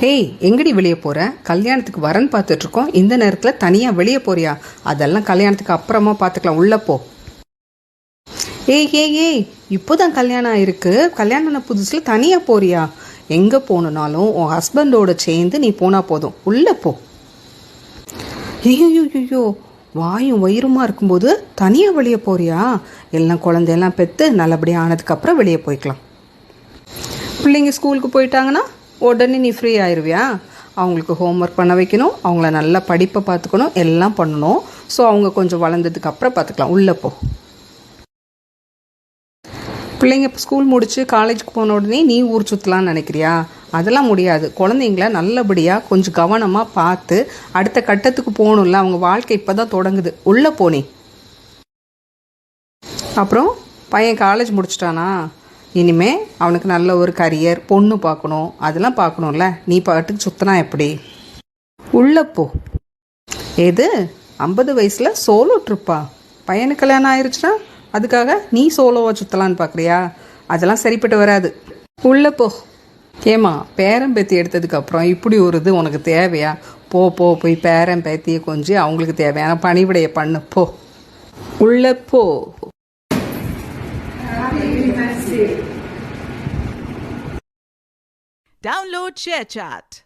Hey எங்கடி வெளியே போகிற கல்யாணத்துக்கு வரன்னு பார்த்துட்ருக்கோம் இந்த நேரத்தில் தனியாக வெளியே போறியா? அதெல்லாம் கல்யாணத்துக்கு அப்புறமா பார்த்துக்கலாம் உள்ளே போ. ஏய் ஏய் ஏய் இப்போ தான் கல்யாணம் ஆயிருக்கு. கல்யாணம் புதுசில் தனியாக போறியா? எங்கே போகணுனாலும் உன் ஹஸ்பண்டோட சேர்ந்து நீ போனால் போதும். உள்ளே போ. ஐயோ வாயும் வயிறுமா இருக்கும்போது தனியாக வெளியே போறியா? எல்லாம் குழந்தையெல்லாம் பெற்று நல்லபடியாக ஆனதுக்கப்புறம் வெளியே போய்க்கலாம். பிள்ளைங்க ஸ்கூலுக்கு போயிட்டாங்கன்னா? உடனே நீ ஃப்ரீ ஆயிருவியா? அவங்களுக்கு ஹோம்ஒர்க் பண்ண வைக்கணும் அவங்கள நல்லா படிப்பை பார்த்துக்கணும் எல்லாம் பண்ணணும். ஸோ அவங்க கொஞ்சம் வளர்ந்ததுக்கு அப்புறம் பார்த்துக்கலாம். உள்ளே போ. பிள்ளைங்க இப்போ ஸ்கூல் முடித்து காலேஜுக்கு போன உடனே நீ ஊர் சுற்றலான்னு நினைக்கிறியா? அதெல்லாம் முடியாது. குழந்தைங்கள நல்லபடியாக கொஞ்சம் கவனமாக பார்த்து அடுத்த கட்டத்துக்கு போகணும்ல. அவங்க வாழ்க்கை இப்போ தான் தொடங்குது. உள்ளே போனே அப்புறம் பையன் காலேஜ் முடிச்சிட்டானா? இனிமே அவனுக்கு நல்ல ஒரு கரியர் பொண்ணு பார்க்கணும். அதெல்லாம் பார்க்கணும்ல. நீ பாட்டுக்கு சுத்தனா எப்படி? உள்ளே போ. எது? ஐம்பது வயசில் சோலோ ட்ரிப்பா பையனுக்கு கல்யாணம் ஆயிடுச்சுன்னா அதுக்காக நீ சோலோவா சுற்றலான்னு பார்க்குறியா அதெல்லாம் சரிப்பட்டு வராது. உள்ளே போ. ஏமா பேரன் பேத்தி எடுத்ததுக்கு அப்புறம் இப்படி ஒரு இது உனக்கு தேவையா? போ போ போய் பேரன் பேத்தியை கொஞ்சம் அவங்களுக்கு தேவையான பணிவிடையை பண்ணு. போ. உள்ளே போ. Download ShareChat.